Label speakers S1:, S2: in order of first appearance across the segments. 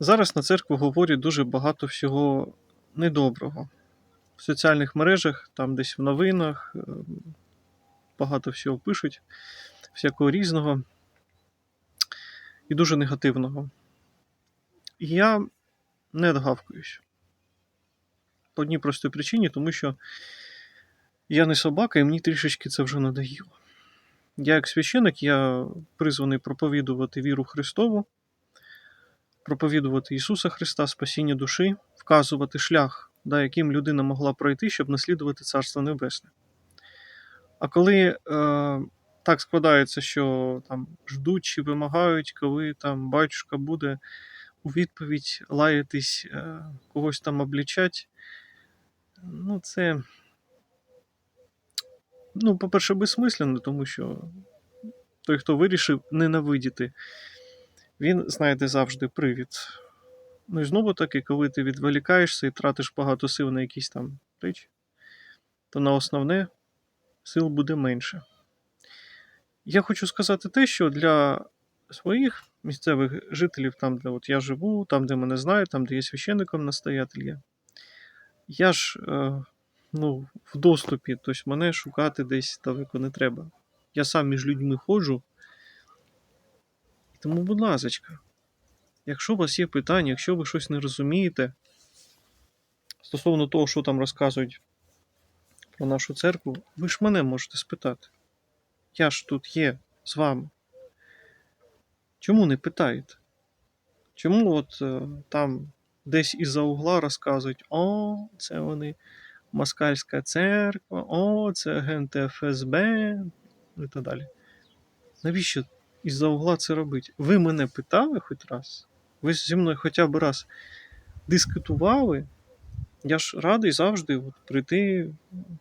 S1: Зараз на церкву говорять дуже багато всього недоброго. В соціальних мережах, там десь в новинах, е, багато всього пишуть, всякого різного і дуже негативного. І я не догавкуюсь. По одній простій причині, тому що я не собака, і мені трішечки це вже надоїло. Я, як священик, я призваний проповідувати віру Христову, проповідувати Ісуса Христа, спасіння душі, вказувати шлях, да, яким людина могла пройти, щоб наслідувати Царство Небесне. А коли е, так складається, що там ждуть чи вимагають, коли там батюшка буде у відповідь лаятись, е, когось там облічать, ну це. Ну, по-перше, безсмислено, тому що той, хто вирішив ненавидіти, він, знаєте, завжди привід. Ну і знову таки, коли ти відволікаєшся і тратиш багато сил на якісь там речі, то на основне сил буде менше. Я хочу сказати те, що для своїх місцевих жителів, там, де от я живу, там, де мене знають, там, де є священником настоятель є, я ж е, ну, в доступі, тобто мене шукати десь далеко не треба. Я сам між людьми ходжу. Тому, будь ласка, якщо у вас є питання, якщо ви щось не розумієте стосовно того, що там розказують про нашу церкву, ви ж мене можете спитати. Я ж тут є з вами. Чому не питаєте? Чому от е, там десь із-за угла розказують, о, це вони Москальська церква, о, це агенти ФСБ і так далі. Навіщо із-за угла це робити? Ви мене питали хоч раз? Ви зі мною хоча б раз дискутували? Я ж радий завжди от, прийти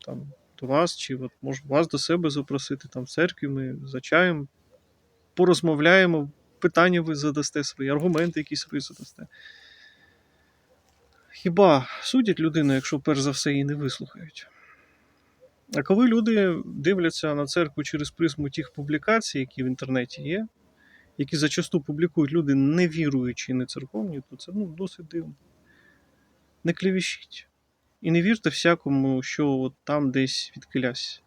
S1: там, до вас, чи от, можу вас до себе запросити там в церкві, ми за чаєм порозмовляємо, питання ви задасте свої, аргументи якісь ви задасте. Хіба судять людину, якщо перш за все її не вислухають? А коли люди дивляться на церкву через призму тих публікацій, які в інтернеті є, які зачасту публікують люди, не віруючи і не церковні, то це ну, досить дивно. Не клівішіть. І не вірте всякому, що от там десь відкилясь.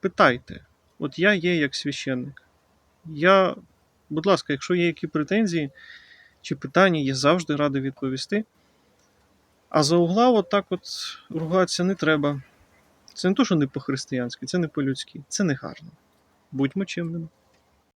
S1: Питайте. От я є як священник. Я, будь ласка, якщо є які претензії чи питання, я завжди радий відповісти. А за угла, от так от ругатися не треба. Це не то, що не по-християнськи, це не по-людськи, це не гарно. Будьмо чемними.